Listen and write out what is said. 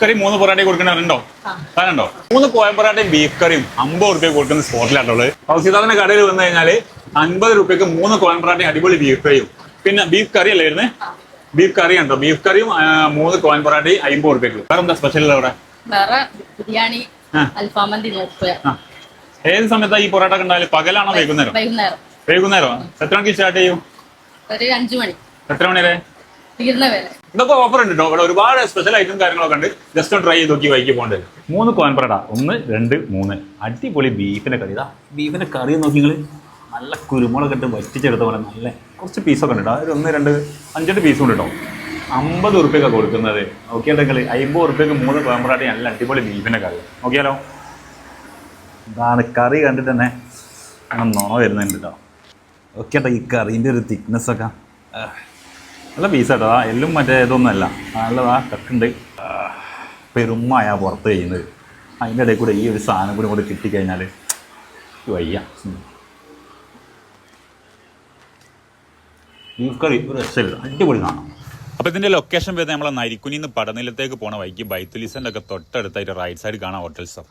കറി മൂന്ന് പൊറാട്ട കൊടുക്കണുണ്ടോ സാധനമുണ്ടോ മൂന്ന് കോയ പൊറാട്ടയും ബീഫ് കറിയും അമ്പത് റുപ്യ കൊടുക്കുന്ന സ്പോട്ടിലാട്ടുള്ളത് ഹൗസിദാദിന്റെ കടയിൽ വന്നു കഴിഞ്ഞാൽ അൻപത് റുപ്യക്ക് മൂന്ന് കോയം പൊറാട്ടയും അടിപൊളി ബീഫ് കറിയും പിന്നെ ബീഫ് കറി അല്ലേ വരുന്നത് ബീഫ് കറി ഉണ്ടോ? ബീഫ് കറിയും മൂന്ന് കോയൻ പൊറാട്ടയും അമ്പത് റുപ്യക്ക് വേറെ എന്താ സ്പെഷ്യൽ അവിടെ? വേറെ ബിരിയാണി. അൽഫാമന്തി ഏത് സമയത്താ ഈ പൊറാട്ട ഉണ്ടായാലും പകലാണോ വൈകുന്നേരം? വൈകുന്നേരം. വൈകുന്നേരം? എത്ര മണിക്ക് സ്റ്റാർട്ട് ചെയ്യും? ഒരു അഞ്ചു മണി. എത്ര മണി വരെ തീർന്ന വരെ ഇതൊക്കെ ഓഫർ ഉണ്ട് കേട്ടോ ഇവിടെ ഒരുപാട് സ്പെഷ്യൽ ഐറ്റം കാര്യങ്ങളൊക്കെ ഉണ്ട്. ജസ്റ്റ് ഒന്ന് ട്രൈ ചെയ്ത് നോക്കി വൈകി പോകേണ്ടത് മൂന്ന് കോൻ പൊറോട്ട ഒന്ന് രണ്ട് മൂന്ന്. അടിപൊളി ബീഫിന്റെ കറി. ഇതാ ബീഫിന്റെ കറി നോക്കി നിങ്ങൾ നല്ല കുരുമുളക് ഇട്ട് വറ്റിച്ചെടുത്ത പോലെ നല്ല കുറച്ച് പീസൊക്കെ ഉണ്ട് കേട്ടോ ഒരു ഒന്ന് രണ്ട് അഞ്ചെട്ട് പീസ് ഉണ്ട് കേട്ടോ അമ്പത് ഉറുപ്പ്യൊക്കെ കൊടുക്കുന്നത്. നോക്കിയിട്ടുണ്ടെങ്കിൽ അമ്പത് ഉറുപ്പ്യക്ക് മൂന്ന് കോൻ പൊറോട്ട നല്ല അടിപൊളി ബീഫിന്റെ കറി. നോക്കിയാലോ? ഇതാണ് കറി കണ്ടിട്ട് തന്നെ അങ്ങനെ നോ വരുന്നുണ്ട് കേട്ടോ ഓക്കെ ഈ കറീന്റെ ഒരു തിക്നെസ് നല്ല പീസാട്ടോ ആ എല്ലും മറ്റേ ഇതൊന്നുമല്ല നല്ലതാ കക്കുണ്ട് പെരുമായ പുറത്ത് ചെയ്യുന്നത് അതിന്റെ ഇടയിൽ കൂടെ ഈ ഒരു സാധനം കൂടി കൂടി കിട്ടിക്കഴിഞ്ഞാൽ വയ്യ. ബീഫ് കറി ഒരു രക്ഷമില്ല അടിപൊളി കാണാം അപ്പോൾ ഇതിന്റെ ലൊക്കേഷൻ വരുന്നത് നമ്മളെ നരിക്കുനിന്ന് പടനിലത്തേക്ക് പോണ വൈകി ബൈത്തുലിസന്റെ ഒക്കെ തൊട്ടടുത്തായിട്ട് റൈറ്റ് സൈഡ് കാണാം ഹോട്ടൽ സഫ.